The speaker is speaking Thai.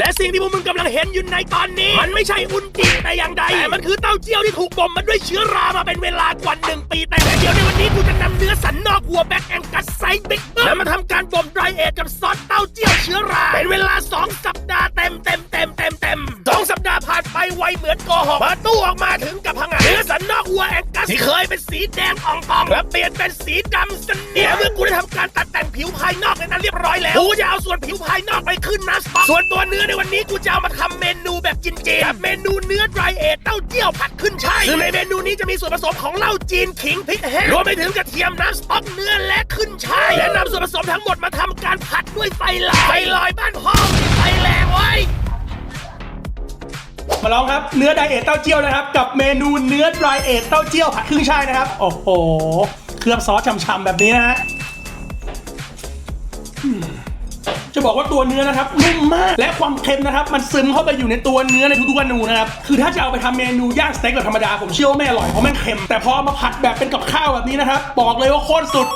และสิ่งที่พวกมึงกำลังเห็นอยู่ในตอนนี้ มันไม่ใช่อุนจิแต่อย่างใดแต่มันคือเต้าเจี้ยวที่ถูกบ่มมาด้วยเชื้อรามาเป็นเวลากว่าหนึ่งปีแต่เดี๋ยวในวันนี้กูจะนำเนื้อสันนอกวัวแบ็กแองกัสไซส์บิ๊กแล้วมาทำการบ่มไดรเอทกับซอสเต้าเจี้ยวเชื้อรา เป็นเวลา2สัปดาห์เต็มเต็มเต็มเต็มเต็มสองสัปดาห์ผ่านไปไวเหมือนโกหกเปิดตู้ออกมาถึงกับพังงา ที่เคยเป็นสีแดงอ่องๆและเปลี่ยนเป็นสีดำสนิทเมื่อกูได้ทำการตัดแต่งผิวภายนอกในนั้นเรียบร้อยแล้ว กูจะเอาส่วนผิวภายนอกไปขึ้นน้ำสต๊อกส่วนตัวเนื้อในวันนี้กูจะเอามาทำเมนูแบบจีนๆกับเมนูเนื้อดรายเอทเต้าเจี้ยวผัดขึ้นช่ายซึ่งในเมนูนี้จะมีส่วนผสมของเหล้าจีนขิงพริกแห้งรวมไปถึงกระเทียมน้ำสต๊อกเนื้อและขึ้นช่ายและนำส่วนผสมทั้งหมดมาทำการผัดด้วยไฟลอยไฟลอยบ้านพ่อมีไฟแรงไว้ มาลองครับ เนื้อไดเอทเต้าเจี้ยวนะครับ กับเมนูเนื้อไดรเอทเต้าเจี้ยวผัดครึ่งช่ายนะครับ โอ้โห เคลือบซอสฉ่ำๆแบบนี้นะฮะจะบอกว่าตัวเนื้อนะครับนุ่มมากและความเค็มนะครับ มันซึมเข้าไปอยู่ในตัวเนื้อในทุกๆเมนูนะครับคือถ้าจะเอาไปทำเมนูย่างสเต็กแบบธรรมดาผมเชื่อว่าไม่อร่อยเพราะมันเค็มแต่พอมาผัดแบบเป็นกับข้าวแบบนี้นะครับบอกเลยว่าโคตรสุด